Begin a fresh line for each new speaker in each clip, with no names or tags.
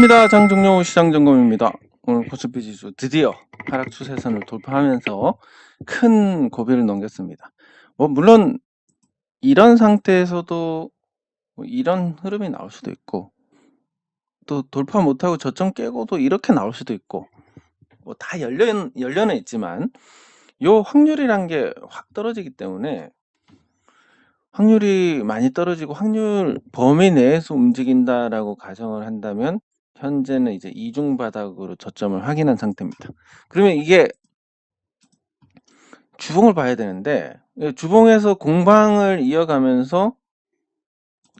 반갑습니다. 장종료 시장점검입니다. 오늘 코스피 지수 드디어 하락 추세선을 돌파하면서 큰 고비를 넘겼습니다. 뭐 물론 이런 상태에서도 뭐 이런 흐름이 나올 수도 있고 또 돌파 못하고 저점 깨고도 이렇게 나올 수도 있고 뭐 다 열려 열려는 있지만 요 확률이란 게 확 떨어지기 때문에 확률이 많이 떨어지고 확률 범위 내에서 움직인다라고 가정을 한다면 현재는 이제 이중 바닥으로 저점을 확인한 상태입니다. 그러면 이게 주봉을 봐야 되는데 예, 주봉에서 공방을 이어가면서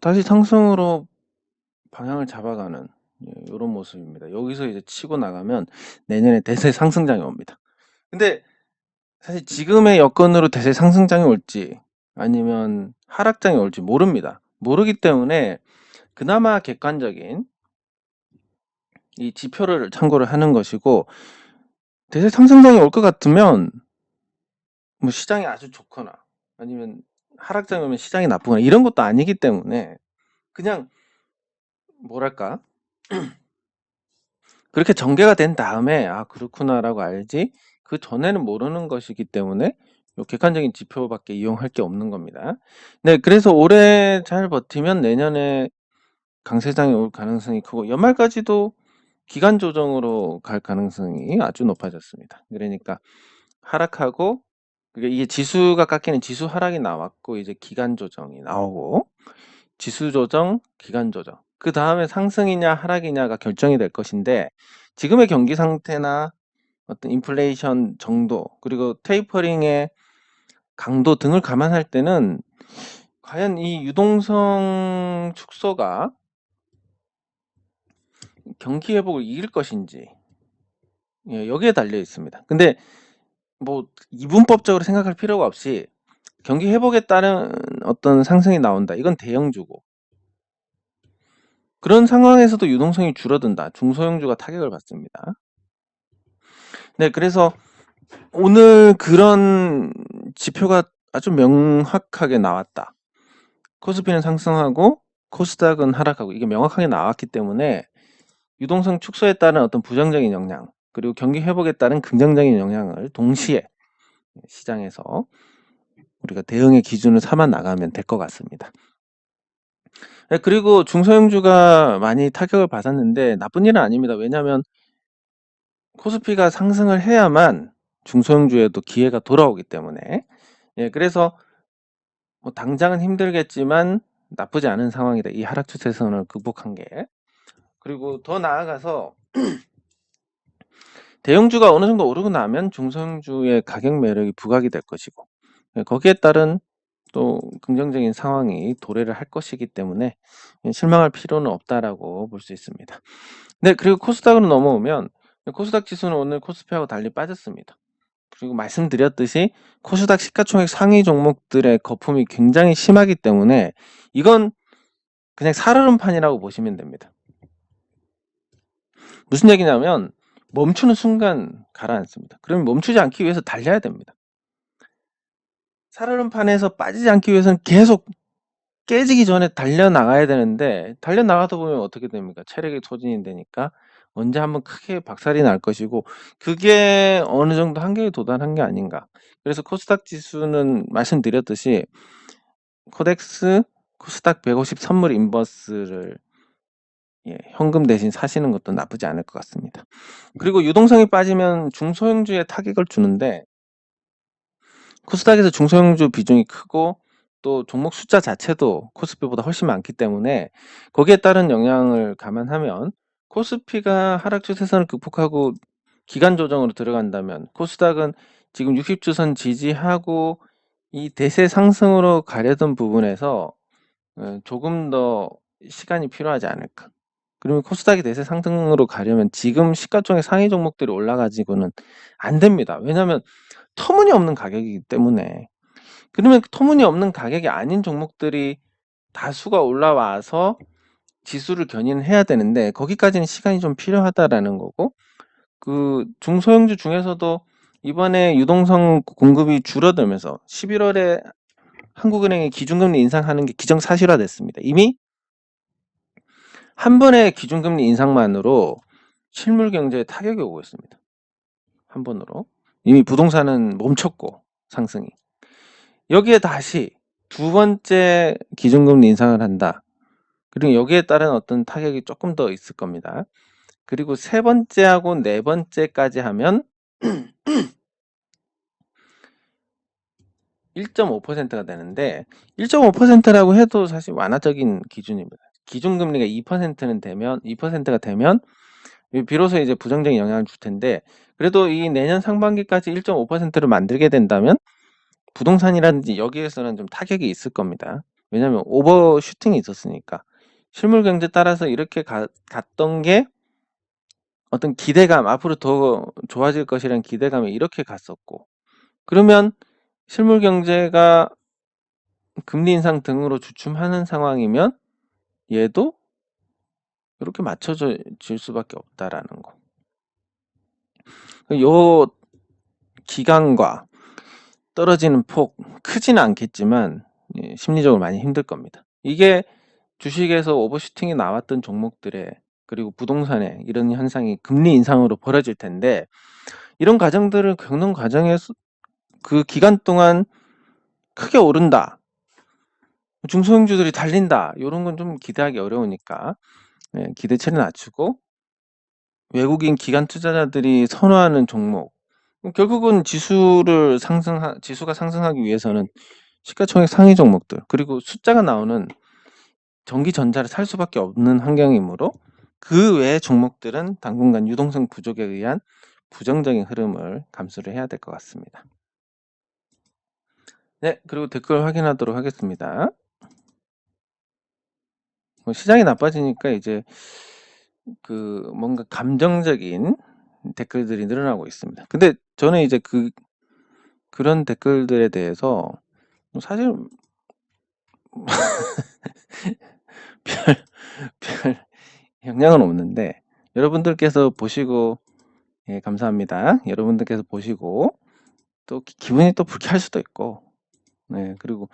다시 상승으로 방향을 잡아가는 이런 모습입니다. 여기서 이제 치고 나가면 내년에 대세 상승장이 옵니다. 근데 사실 지금의 여건으로 대세 상승장이 올지 아니면 하락장이 올지 모릅니다. 모르기 때문에 그나마 객관적인 이 지표를 참고를 하는 것이고 대세 상승장이 올 것 같으면 뭐 시장이 아주 좋거나 아니면 하락장이 오면 시장이 나쁘거나 이런 것도 아니기 때문에 그냥 뭐랄까 그렇게 전개가 된 다음에 아 그렇구나라고 알지 그 전에는 모르는 것이기 때문에 요 객관적인 지표밖에 이용할 게 없는 겁니다. 네, 그래서 올해 잘 버티면 내년에 강세장이 올 가능성이 크고 연말까지도 기간 조정으로 갈 가능성이 아주 높아졌습니다. 그러니까 하락하고 그게 이게 지수가 깎이는 지수 하락이 나왔고 이제 기간 조정이 나오고 지수 조정, 기간 조정. 그 다음에 상승이냐 하락이냐가 결정이 될 것인데 지금의 경기 상태나 어떤 인플레이션 정도 그리고 테이퍼링의 강도 등을 감안할 때는 과연 이 유동성 축소가 경기 회복을 이길 것인지 예, 여기에 달려 있습니다. 근데 뭐 이분법적으로 생각할 필요가 없이 경기 회복에 따른 어떤 상승이 나온다. 이건 대형주고 그런 상황에서도 유동성이 줄어든다. 중소형주가 타격을 받습니다. 네, 그래서 오늘 그런 지표가 아주 명확하게 나왔다. 코스피는 상승하고 코스닥은 하락하고 이게 명확하게 나왔기 때문에 유동성 축소에 따른 어떤 부정적인 영향 그리고 경기 회복에 따른 긍정적인 영향을 동시에 시장에서 우리가 대응의 기준을 삼아 나가면 될 것 같습니다. 네, 그리고 중소형주가 많이 타격을 받았는데 나쁜 일은 아닙니다. 왜냐하면 코스피가 상승을 해야만 중소형주에도 기회가 돌아오기 때문에 예, 그래서 뭐 당장은 힘들겠지만 나쁘지 않은 상황이다. 이 하락 추세선을 극복한 게 그리고 더 나아가서 대형주가 어느 정도 오르고 나면 중소형주의 가격 매력이 부각이 될 것이고 예, 거기에 따른 또 긍정적인 상황이 도래를 할 것이기 때문에 실망할 필요는 없다라고 볼 수 있습니다. 네, 그리고 코스닥으로 넘어오면 코스닥 지수는 오늘 코스피하고 달리 빠졌습니다. 그리고 말씀드렸듯이 코스닥 시가총액 상위 종목들의 거품이 굉장히 심하기 때문에 이건 그냥 살얼음판이라고 보시면 됩니다. 무슨 얘기냐면 멈추는 순간 가라앉습니다. 그러면 멈추지 않기 위해서 달려야 됩니다. 살얼음판에서 빠지지 않기 위해서는 계속 깨지기 전에 달려나가야 되는데 달려나가다 보면 어떻게 됩니까? 체력이 소진이 되니까 언제 한번 크게 박살이 날 것이고 그게 어느 정도 한계에 도달한 게 아닌가. 그래서 코스닥 지수는 말씀드렸듯이 코덱스 코스닥 150 선물 인버스를 예, 현금 대신 사시는 것도 나쁘지 않을 것 같습니다. 그리고 유동성이 빠지면 중소형주에 타격을 주는데 코스닥에서 중소형주 비중이 크고 또 종목 숫자 자체도 코스피보다 훨씬 많기 때문에 거기에 따른 영향을 감안하면 코스피가 하락 추세선을 극복하고 기간 조정으로 들어간다면 코스닥은 지금 60주선 지지하고 이 대세 상승으로 가려던 부분에서 어, 조금 더 시간이 필요하지 않을까. 그러면 코스닥이 대세 상승으로 가려면 지금 시가총액 상위 종목들이 올라가지고는 안 됩니다. 왜냐하면 터무니없는 가격이기 때문에 그러면 터무니없는 가격이 아닌 종목들이 다수가 올라와서 지수를 견인해야 되는데 거기까지는 시간이 좀 필요하다라는 거고 그 중소형주 중에서도 이번에 유동성 공급이 줄어들면서 11월에 한국은행이 기준금리 인상하는 게 기정사실화됐습니다. 이미 한 번의 기준금리 인상만으로 실물 경제에 타격이 오고 있습니다. 한 번으로. 이미 부동산은 멈췄고 상승이. 여기에 다시 두 번째 기준금리 인상을 한다. 그리고 여기에 따른 어떤 타격이 조금 더 있을 겁니다. 그리고 세 번째하고 네 번째까지 하면 1.5%가 되는데 1.5%라고 해도 사실 완화적인 기준입니다. 기준금리가 2%는 되면 2%가 되면 비로소 이제 부정적인 영향을 줄 텐데 그래도 이 내년 상반기까지 1.5%를 만들게 된다면 부동산이라든지 여기에서는 좀 타격이 있을 겁니다. 왜냐하면 오버슈팅이 있었으니까 실물 경제 따라서 이렇게 가, 갔던 게 어떤 기대감 앞으로 더 좋아질 것이라는 기대감이 이렇게 갔었고 그러면 실물 경제가 금리 인상 등으로 주춤하는 상황이면 얘도 이렇게 맞춰질 수밖에 없다라는 거. 요 기간과 떨어지는 폭 크지는 않겠지만 예, 심리적으로 많이 힘들 겁니다. 이게 주식에서 오버슈팅이 나왔던 종목들에 그리고 부동산에 이런 현상이 금리 인상으로 벌어질 텐데 이런 과정들을 겪는 과정에서 그 기간 동안 크게 오른다. 중소형주들이 달린다. 이런 건 좀 기대하기 어려우니까 네, 기대치를 낮추고 외국인 기관 투자자들이 선호하는 종목 결국은 지수를 상승하 지수가 상승하기 위해서는 시가총액 상위 종목들 그리고 숫자가 나오는 전기 전자를 살 수밖에 없는 환경이므로 그외 종목들은 당분간 유동성 부족에 의한 부정적인 흐름을 감수를 해야 될 것 같습니다. 네, 그리고 댓글 확인하도록 하겠습니다. 뭐 시장이 나빠지니까 이제 그 뭔가 감정적인 댓글들이 늘어나고 있습니다. 근데 저는 이제 그 그런 댓글들에 대해서 사실 별, 별 영향은 없는데 여러분들께서 보시고 예, 감사합니다. 여러분들께서 보시고 또 기분이 또 불쾌할 수도 있고 네, 그리고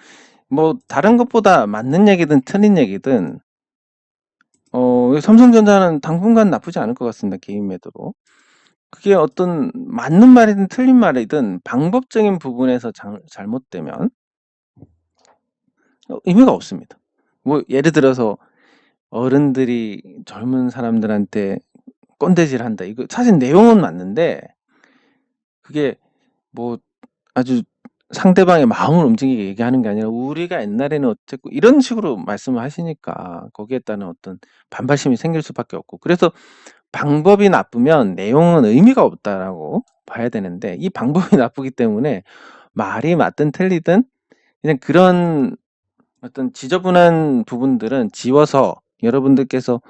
뭐 다른 것보다 맞는 얘기든 틀린 얘기든 어, 삼성전자는 당분간 나쁘지 않을 것 같습니다. 개인 매도로. 그게 어떤 맞는 말이든 틀린 말이든 방법적인 부분에서 장, 잘못되면 어, 의미가 없습니다. 뭐 예를 들어서 어른들이 젊은 사람들한테 꼰대질 한다. 이거 사실 내용은 맞는데 그게 뭐 아주 상대방의 마음을 움직이게 얘기하는 게 아니라 우리가 옛날에는 어쨌고 이런 식으로 말씀을 하시니까 거기에 따른 어떤 반발심이 생길 수밖에 없고 그래서 방법이 나쁘면 내용은 의미가 없다라고 봐야 되는데 이 방법이 나쁘기 때문에 말이 맞든 틀리든 그냥 그런 어떤 지저분한 부분들은 지워서 여러분들께서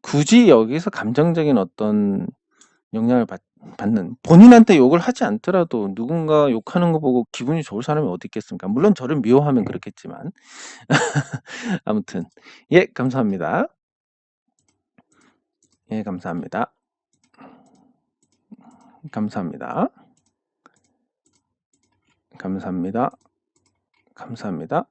굳이 여기서 감정적인 어떤 영향을 받, 받는 본인한테 욕을 하지 않더라도 누군가 욕하는 거 보고 기분이 좋을 사람이 어디 있겠습니까? 물론 저를 미워하면 그렇겠지만 아무튼 예 감사합니다. 예 감사합니다. 감사합니다. 감사합니다. 감사합니다.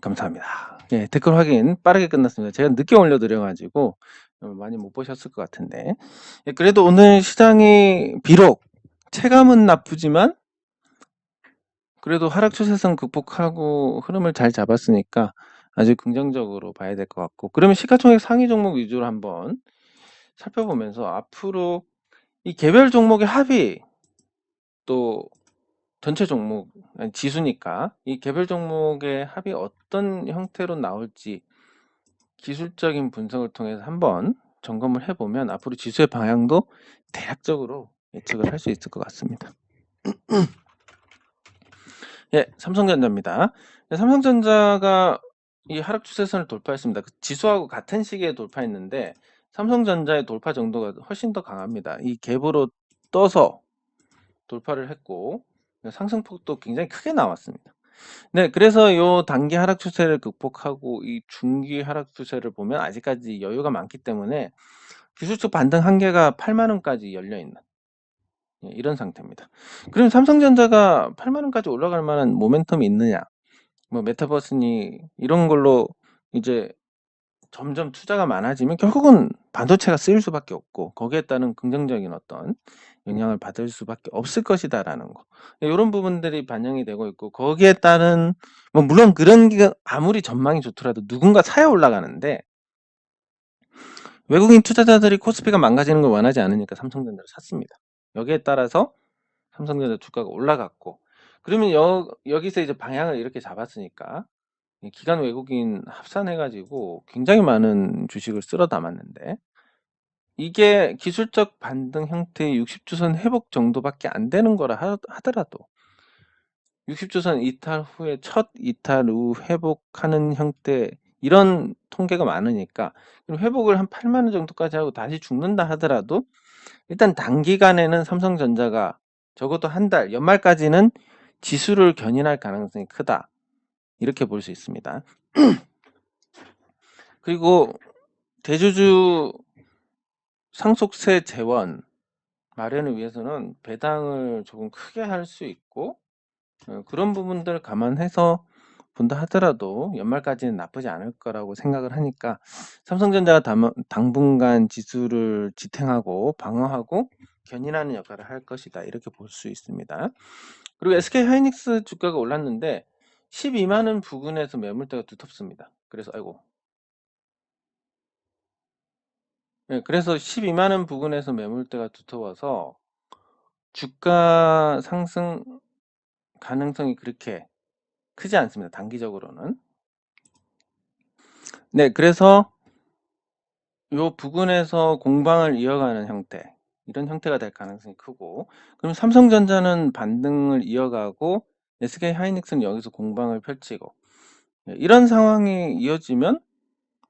감사합니다. 예, 댓글 확인 빠르게 끝났습니다. 제가 늦게 올려드려가지고 많이 못 보셨을 것 같은데. 예, 그래도 오늘 시장이 비록 체감은 나쁘지만 그래도 하락 추세선 극복하고 흐름을 잘 잡았으니까 아주 긍정적으로 봐야 될 것 같고 그러면 시가총액 상위 종목 위주로 한번 살펴보면서 앞으로 이 개별 종목의 합이 또 전체 종목 지수니까 이 개별 종목의 합이 어떤 형태로 나올지 기술적인 분석을 통해서 한번 점검을 해보면 앞으로 지수의 방향도 대략적으로 예측을 할 수 있을 것 같습니다. 예, 삼성전자입니다. 네, 삼성전자가 이 하락 추세선을 돌파했습니다. 그 지수하고 같은 시기에 돌파했는데 삼성전자의 돌파 정도가 훨씬 더 강합니다. 이 갭으로 떠서 돌파를 했고 상승폭도 굉장히 크게 나왔습니다. 네, 그래서 요 단기 하락 추세를 극복하고 이 중기 하락 추세를 보면 아직까지 여유가 많기 때문에 기술적 반등 한계가 8만 원까지 열려 있는 예, 이런 상태입니다. 그럼 삼성전자가 8만 원까지 올라갈 만한 모멘텀이 있느냐? 뭐 메타버스니 이런 걸로 이제 점점 투자가 많아지면 결국은 반도체가 쓰일 수밖에 없고 거기에 따른 긍정적인 어떤 영향을 받을 수밖에 없을 것이다라는 거. 요런 부분들이 반영이 되고 있고 거기에 따른 뭐 물론 그런 게 아무리 전망이 좋더라도 누군가 사야 올라가는데 외국인 투자자들이 코스피가 망가지는 걸 원하지 않으니까 삼성전자를 샀습니다. 여기에 따라서 삼성전자 주가가 올라갔고 그러면 여, 여기서 이제 방향을 이렇게 잡았으니까 기관 외국인 합산해가지고 굉장히 많은 주식을 쓸어 담았는데 이게 기술적 반등 형태의 60주선 회복 정도밖에 안 되는 거라 하, 하더라도 60주선 이탈 후에 첫 이탈 후 회복하는 형태 이런 통계가 많으니까 회복을 한 8만 원 정도까지 하고 다시 죽는다 하더라도 일단 단기간에는 삼성전자가 적어도 한 달 연말까지는 지수를 견인할 가능성이 크다. 이렇게 볼 수 있습니다. 그리고 대주주 상속세 재원 마련을 위해서는 배당을 조금 크게 할 수 있고 어, 그런 부분들 감안해서 본다 하더라도 연말까지는 나쁘지 않을 거라고 생각을 하니까 삼성전자가 당, 당분간 지수를 지탱하고 방어하고 견인하는 역할을 할 것이다 이렇게 볼 수 있습니다. 그리고 SK 하이닉스 주가가 올랐는데 12만 원 부근에서 매물대가 두텁습니다. 그래서 아이고 네, 그래서 12만 원 부근에서 매물대가 두터워서 주가 상승 가능성이 그렇게 크지 않습니다. 단기적으로는. 네, 그래서 요 부근에서 공방을 이어가는 형태 이런 형태가 될 가능성이 크고 그럼 삼성전자는 반등을 이어가고 SK 하이닉스는 여기서 공방을 펼치고 예, 이런 상황이 이어지면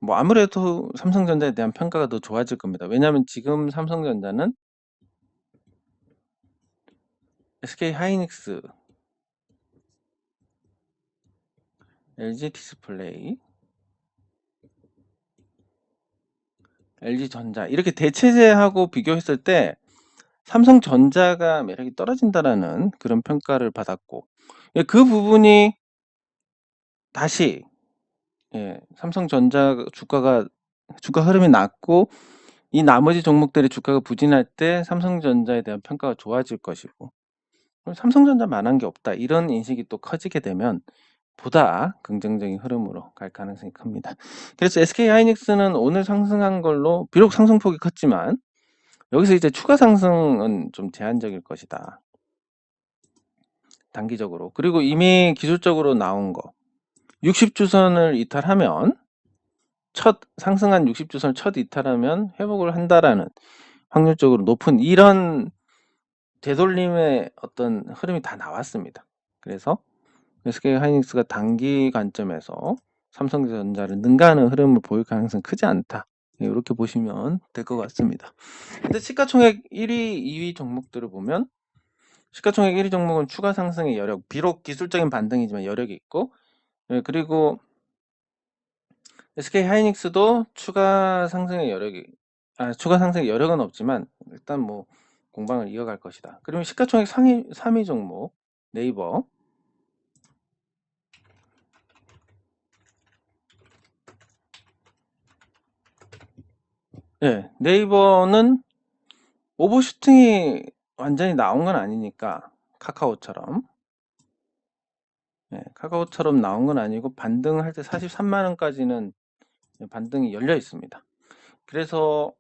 뭐 아무래도 삼성전자에 대한 평가가 더 좋아질 겁니다. 왜냐하면 지금 삼성전자는 SK 하이닉스, LG 디스플레이, LG전자 이렇게 대체제하고 비교했을 때 삼성전자가 매력이 떨어진다라는 그런 평가를 받았고 예, 그 부분이 다시 예, 삼성전자 주가가 주가 흐름이 낮고 이 나머지 종목들의 주가가 부진할 때 삼성전자에 대한 평가가 좋아질 것이고 삼성전자만 한 게 없다 이런 인식이 또 커지게 되면 보다 긍정적인 흐름으로 갈 가능성이 큽니다. 그래서 SK 하이닉스는 오늘 상승한 걸로 비록 상승폭이 컸지만 여기서 이제 추가 상승은 좀 제한적일 것이다. 단기적으로. 그리고 이미 기술적으로 나온 거 60주선을 이탈하면 첫 상승한 60주선을 첫 이탈하면 회복을 한다라는 확률적으로 높은 이런 되돌림의 어떤 흐름이 다 나왔습니다. 그래서 SK 하이닉스가 단기 관점에서 삼성전자를 능가하는 흐름을 보일 가능성이 크지 않다. 이렇게 보시면 될 것 같습니다. 근데 시가총액 1위, 2위 종목들을 보면 시가총액 1위 종목은 추가 상승의 여력, 비록 기술적인 반등이지만 여력이 있고 예, 그리고 SK 하이닉스도 추가 상승의 여력이 아, 추가 상승의 여력은 없지만 일단 뭐 공방을 이어갈 것이다. 그리고 시가총액 상위 3위 종목 네이버 네, 네이버는 오버슈팅이 완전히 나온 건 아니니까 카카오처럼 네, 카카오처럼 나온 건 아니고 반등할 때 43만 원까지는 반등이 열려 있습니다. 그래서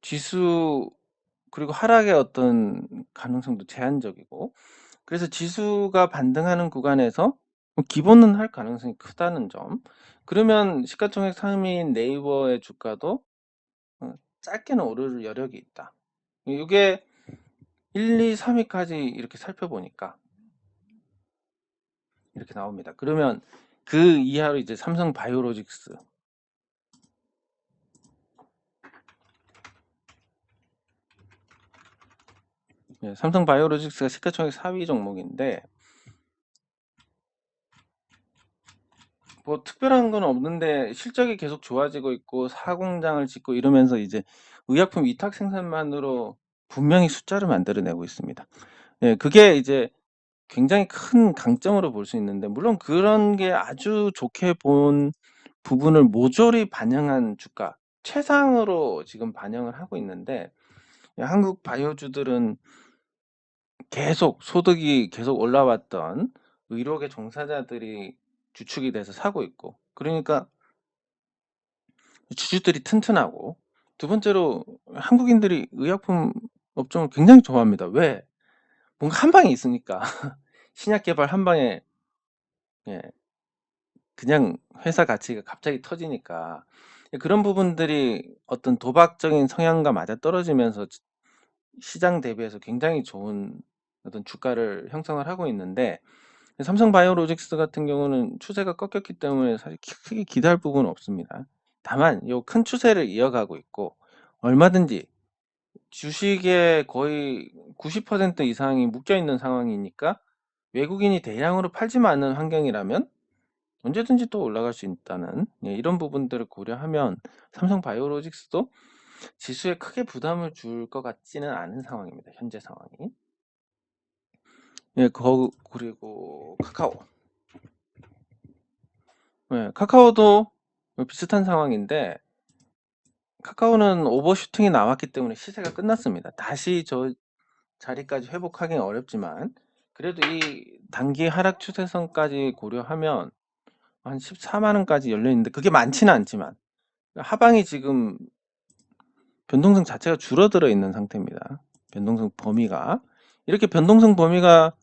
지수 그리고 하락의 어떤 가능성도 제한적이고 그래서 지수가 반등하는 구간에서 기본은 할 가능성이 크다는 점. 그러면 시가총액 3위인 네이버의 주가도 어, 짧게는 오를 여력이 있다. 이게 1, 2, 3위까지 이렇게 살펴보니까 이렇게 나옵니다. 그러면 그 이하로 이제 삼성 바이오로직스. 네, 삼성 바이오로직스가 시가총액 4위 종목인데 뭐 특별한 건 없는데 실적이 계속 좋아지고 있고 사공장을 짓고 이러면서 이제 의약품 위탁 생산만으로 분명히 숫자를 만들어내고 있습니다. 예, 그게 이제 굉장히 큰 강점으로 볼 수 있는데 물론 그런 게 아주 좋게 본 부분을 모조리 반영한 주가 최상으로 지금 반영을 하고 있는데 한국 바이오주들은 계속 소득이 계속 올라왔던 의료계 종사자들이 주축이 돼서 사고 있고 그러니까 주주들이 튼튼하고 두 번째로 한국인들이 의약품 업종을 굉장히 좋아합니다. 왜? 뭔가 한 방에 있으니까 신약 개발 한 방에 예, 그냥 회사 가치가 갑자기 터지니까 그런 부분들이 어떤 도박적인 성향과 맞아 떨어지면서 시장 대비해서 굉장히 좋은 어떤 주가를 형성을 하고 있는데 삼성 바이오로직스 같은 경우는 추세가 꺾였기 때문에 사실 크게 기대할 부분은 없습니다. 다만 이큰 추세를 이어가고 있고 얼마든지 주식의 거의 90% 이상이 묶여 있는 상황이니까 외국인이 대량으로 팔지만 않는 환경이라면 언제든지 또 올라갈 수 있다는 예, 이런 부분들을 고려하면 삼성 바이오로직스도 지수에 크게 부담을 줄 것 같지는 않은 상황입니다. 현재 상황이. 예, 거, 그리고 카카오. 예, 카카오도 비슷한 상황인데 카카오는 오버슈팅이 나왔기 때문에 시세가 끝났습니다. 다시 저 자리까지 회복하기는 어렵지만 그래도 이 단기 하락 추세선까지 고려하면 한 14만 원까지 열려 있는데 그게 많지는 않지만 하방이 지금 변동성 자체가 줄어들어 있는 상태입니다. 변동성 범위가 이렇게 변동성 범위가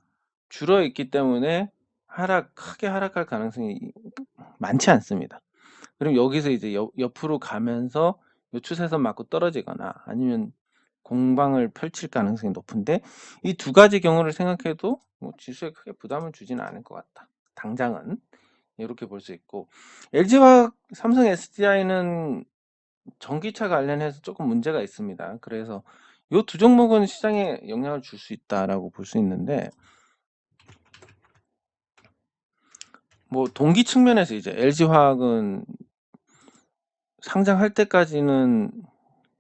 줄어 있기 때문에 하락 크게 하락할 가능성이 많지 않습니다. 그럼 여기서 이제 옆, 옆으로 가면서 요 추세선 맞고 떨어지거나 아니면 공방을 펼칠 가능성이 높은데 이 두 가지 경우를 생각해도 뭐 지수에 크게 부담을 주지는 않을 것 같다. 당장은 이렇게 볼 수 있고 LG와 삼성 SDI는 전기차 관련해서 조금 문제가 있습니다. 그래서 이 두 종목은 시장에 영향을 줄 수 있다라고 볼 수 있는데 뭐 동기 측면에서 이제 LG화학은 상장할 때까지는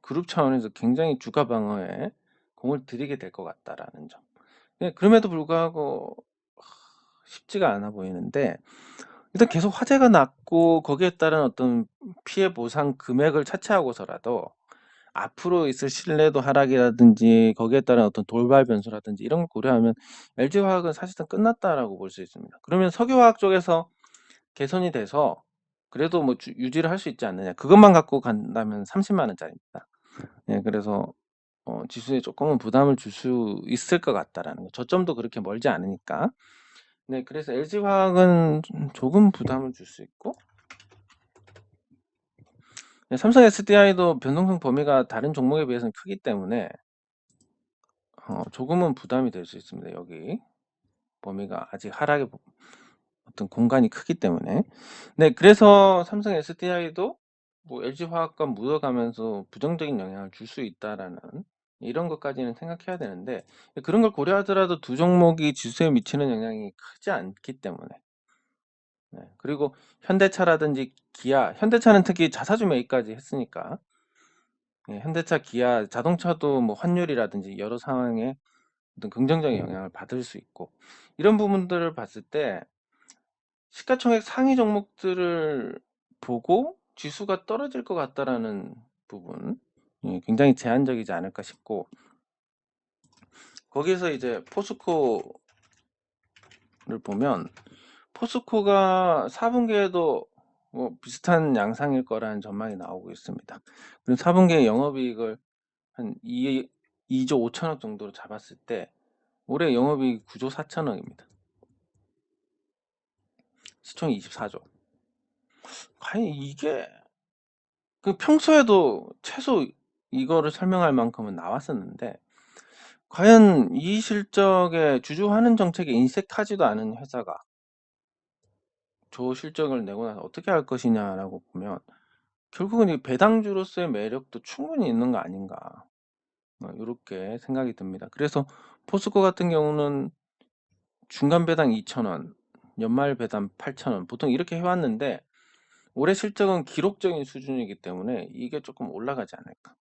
그룹 차원에서 굉장히 주가 방어에 공을 들이게 될 것 같다라는 점. 네, 그럼에도 불구하고 쉽지가 않아 보이는데 일단 계속 화제가 났고 거기에 따른 어떤 피해 보상 금액을 차치하고서라도 앞으로 있을 신뢰도 하락이라든지 거기에 따른 어떤 돌발 변수라든지 이런 걸 고려하면 LG화학은 사실상 끝났다라고 볼 수 있습니다. 그러면 석유화학 쪽에서 개선이 돼서 그래도 뭐 주, 유지를 할 수 있지 않느냐. 그것만 갖고 간다면 30만 원짜리입니다. 네, 그래서 어, 지수에 조금은 부담을 줄 수 있을 것 같다라는 거. 저점도 그렇게 멀지 않으니까. 네, 그래서 LG화학은 조금 부담을 줄 수 있고 네, 삼성 SDI도 변동성 범위가 다른 종목에 비해서는 크기 때문에 어, 조금은 부담이 될 수 있습니다. 여기 범위가 아직 하락의 어떤 공간이 크기 때문에. 네, 그래서 삼성 SDI도 뭐 LG화학과 묻어가면서 부정적인 영향을 줄 수 있다라는 이런 것까지는 생각해야 되는데 그런 걸 고려하더라도 두 종목이 지수에 미치는 영향이 크지 않기 때문에. 네, 그리고 현대차라든지 기아, 현대차는 특히 자사주 매입까지 했으니까. 네, 현대차, 기아, 자동차도 뭐 환율이라든지 여러 상황에 어떤 긍정적인 영향을 받을 수 있고. 이런 부분들을 봤을 때 시가총액 상위 종목들을 보고 지수가 떨어질 것 같다라는 부분 예, 굉장히 제한적이지 않을까 싶고 거기서 이제 포스코를 보면 포스코가 4분기에도 뭐 비슷한 양상일 거라는 전망이 나오고 있습니다. 그리고 4분기에 영업이익을 한 2, 2조 5천억 정도로 잡았을 때 올해 영업이익 9조 4천억입니다. 시총이 24조. 과연 이게 그 평소에도 최소 이거를 설명할 만큼은 나왔었는데 과연 이 실적에 주주하는 정책에 인색하지도 않은 회사가 저 실적을 내고 나서 어떻게 할 것이냐라고 보면 결국은 이 배당주로서의 매력도 충분히 있는 거 아닌가 이렇게 생각이 듭니다. 그래서 포스코 같은 경우는 중간 배당 2,000원, 연말 배당 8,000원 보통 이렇게 해왔는데 올해 실적은 기록적인 수준이기 때문에 이게 조금 올라가지 않을까.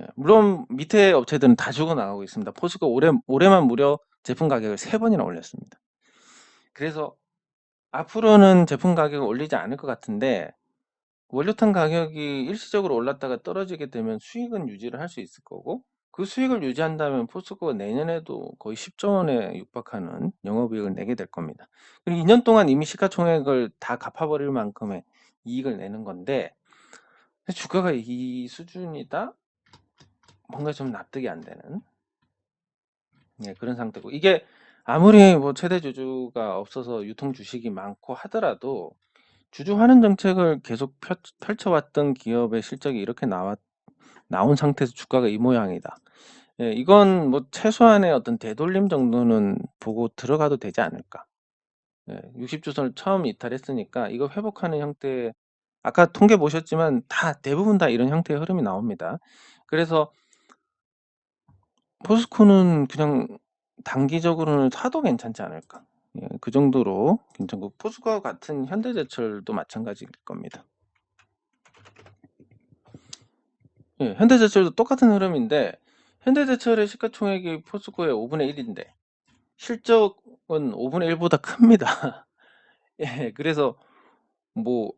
예, 물론 밑에 업체들은 다 죽어나가고 있습니다. 포스코 올해, 올해만 무려 제품 가격을 세 번이나 올렸습니다. 그래서 앞으로는 제품 가격을 올리지 않을 것 같은데 원료탄 가격이 일시적으로 올랐다가 떨어지게 되면 수익은 유지를 할 수 있을 거고 그 수익을 유지한다면 포스코가 내년에도 거의 10조 원에 육박하는 영업이익을 내게 될 겁니다. 그리고 2년 동안 이미 시가총액을 다 갚아버릴 만큼의 이익을 내는 건데 주가가 이 수준이다? 뭔가 좀 납득이 안 되는 예, 그런 상태고 이게 아무리 뭐 최대 주주가 없어서 유통 주식이 많고 하더라도 주주 환원 정책을 계속 펼, 펼쳐왔던 기업의 실적이 이렇게 나왔 나온 상태에서 주가가 이 모양이다. 예, 이건 뭐 최소한의 어떤 되돌림 정도는 보고 들어가도 되지 않을까. 예, 60주선을 처음 이탈했으니까 이거 회복하는 형태 아까 통계 보셨지만 다 대부분 다 이런 형태의 흐름이 나옵니다. 그래서 포스코는 그냥 단기적으로는 사도 괜찮지 않을까. 예, 그 정도로 괜찮고 포스코와 같은 현대제철도 마찬가지일 겁니다. 예, 현대제철도 똑같은 흐름인데 현대제철의 시가총액이 포스코의 5분의 1 인데 실적은 5분의 1 보다 큽니다. 예, 그래서 뭐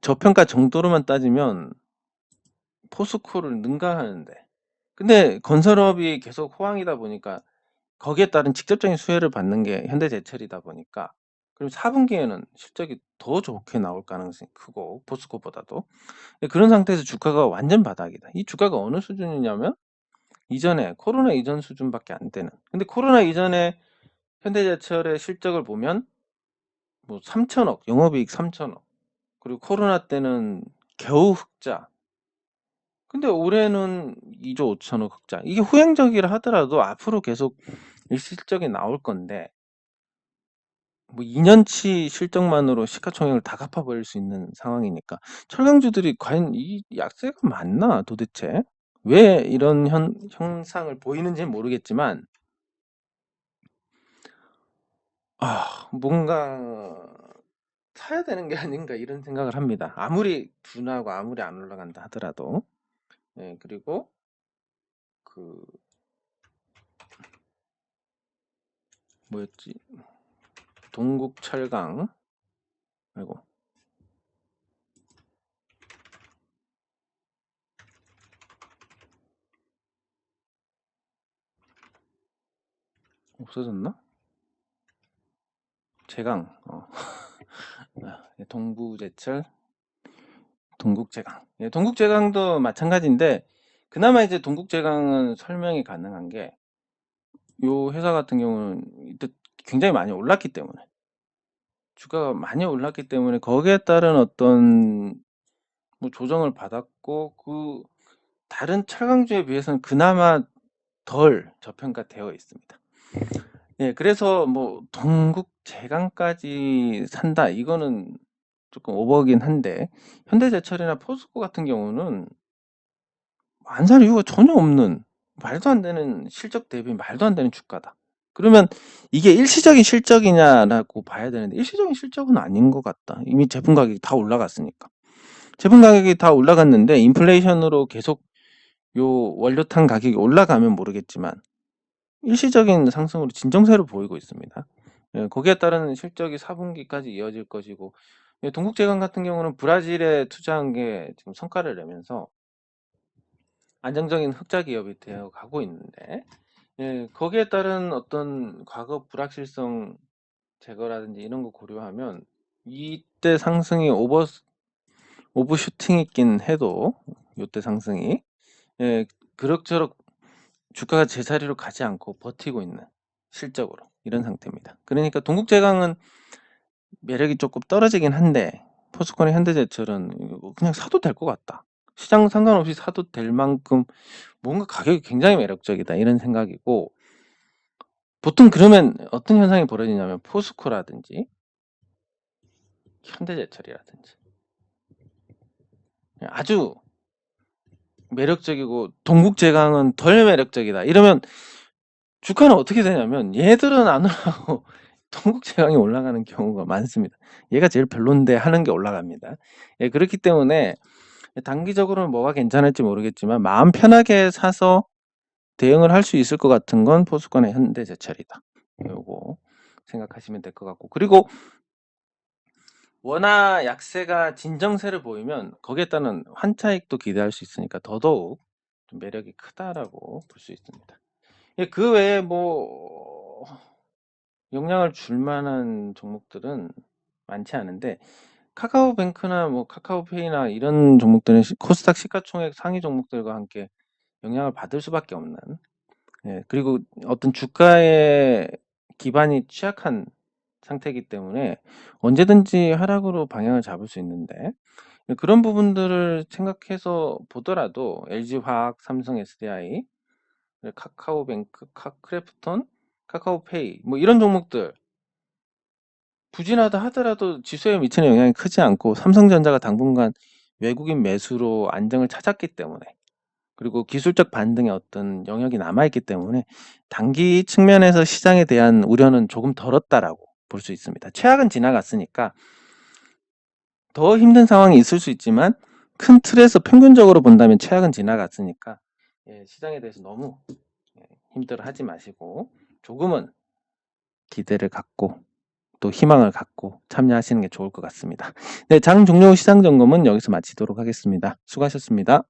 저평가 정도로만 따지면 포스코를 능가하는데 근데 건설업이 계속 호황이다 보니까 거기에 따른 직접적인 수혜를 받는 게 현대제철이다 보니까 그럼 4분기에는 실적이 더 좋게 나올 가능성이 크고 포스코보다도 예, 그런 상태에서 주가가 완전 바닥이다. 이 주가가 어느 수준이냐면 이전에 코로나 이전 수준밖에 안 되는. 근데 코로나 이전에 현대제철의 실적을 보면 뭐 3천억, 영업이익 3천억. 그리고 코로나 때는 겨우 흑자. 근데 올해는 2조 5천억 흑자. 이게 후행적이라 하더라도 앞으로 계속 일실적이 나올 건데 뭐 2 년치 실적만으로 시가총액을 다 갚아버릴 수 있는 상황이니까 철강주들이 과연 이 약세가 맞나 도대체? 왜 이런 현, 현상을 보이는지는 모르겠지만 아 뭔가 사야 되는 게 아닌가 이런 생각을 합니다. 아무리 둔하고 아무리 안 올라간다 하더라도. 네, 그리고 그 뭐였지 동국철강. 아이고. 없어졌나? 제강. 어. 아, 예, 동부제철. 동국제강. 예, 동국제강도 마찬가지인데 그나마 이제 동국제강은 설명이 가능한 게 요 회사 같은 경우는 이때 굉장히 많이 올랐기 때문에 주가가 많이 올랐기 때문에 거기에 따른 어떤 뭐 조정을 받았고 그 다른 철강주에 비해서는 그나마 덜 저평가되어 있습니다. 예, 그래서 뭐 동국 제강까지 산다 이거는 조금 오버긴 한데 현대제철이나 포스코 같은 경우는 안 살 이유가 전혀 없는 말도 안 되는 실적 대비 말도 안 되는 주가다. 그러면 이게 일시적인 실적이냐라고 봐야 되는데 일시적인 실적은 아닌 것 같다. 이미 제품 가격이 다 올라갔으니까. 제품 가격이 다 올라갔는데 인플레이션으로 계속 요 원료탄 가격이 올라가면 모르겠지만 일시적인 상승으로 진정세를 보이고 있습니다. 예, 거기에 따른 실적이 4분기까지 이어질 것이고 예, 동국제강 같은 경우는 브라질에 투자한 게 지금 성과를 내면서 안정적인 흑자 기업이 되어 가고 있는데 예, 거기에 따른 어떤 과거 불확실성 제거라든지 이런 거 고려하면 이때 상승이 오버 오버슈팅 있긴 해도 이때 상승이 예, 그럭저럭 주가가 제자리로 가지 않고 버티고 있는 실적으로 이런 상태입니다. 그러니까 동국제강은 매력이 조금 떨어지긴 한데 포스코나 현대제철은 그냥 사도 될 것 같다. 시장 상관없이 사도 될 만큼 뭔가 가격이 굉장히 매력적이다 이런 생각이고 보통 그러면 어떤 현상이 벌어지냐면 포스코라든지 현대제철이라든지 아주 매력적이고 동국제강은 덜 매력적이다 이러면 주가는 어떻게 되냐면 얘들은 안 올라가고 동국제강이 올라가는 경우가 많습니다. 얘가 제일 별론데 하는 게 올라갑니다. 예, 그렇기 때문에 단기적으로는 뭐가 괜찮을지 모르겠지만 마음 편하게 사서 대응을 할 수 있을 것 같은 건 포스권의 현대제철이다. 요거 생각하시면 될 것 같고 그리고 원화 약세가 진정세를 보이면 거기에 따른 환차익도 기대할 수 있으니까 더더욱 좀 매력이 크다라고 볼 수 있습니다. 예, 그 외에 뭐 영향을 줄 만한 종목들은 많지 않은데 카카오뱅크나 뭐 카카오페이나 이런 종목들은 시- 코스닥 시가총액 상위 종목들과 함께 영향을 받을 수밖에 없는 예, 그리고 어떤 주가의 기반이 취약한 상태이기 때문에 언제든지 하락으로 방향을 잡을 수 있는데 그런 부분들을 생각해서 보더라도 LG화학, 삼성 SDI, 카카오뱅크, 카크래프톤, 카카오페이 뭐 이런 종목들 부진하다 하더라도 지수에 미치는 영향이 크지 않고 삼성전자가 당분간 외국인 매수로 안정을 찾았기 때문에 그리고 기술적 반등의 어떤 영역이 남아있기 때문에 단기 측면에서 시장에 대한 우려는 조금 덜었다라고 볼 수 있습니다. 최악은 지나갔으니까 더 힘든 상황이 있을 수 있지만 큰 틀에서 평균적으로 본다면 최악은 지나갔으니까 예, 시장에 대해서 너무 예, 힘들어 하지 마시고 조금은 기대를 갖고 또 희망을 갖고 참여하시는 게 좋을 것 같습니다. 네, 장 종료 후 시장 점검은 여기서 마치도록 하겠습니다. 수고하셨습니다.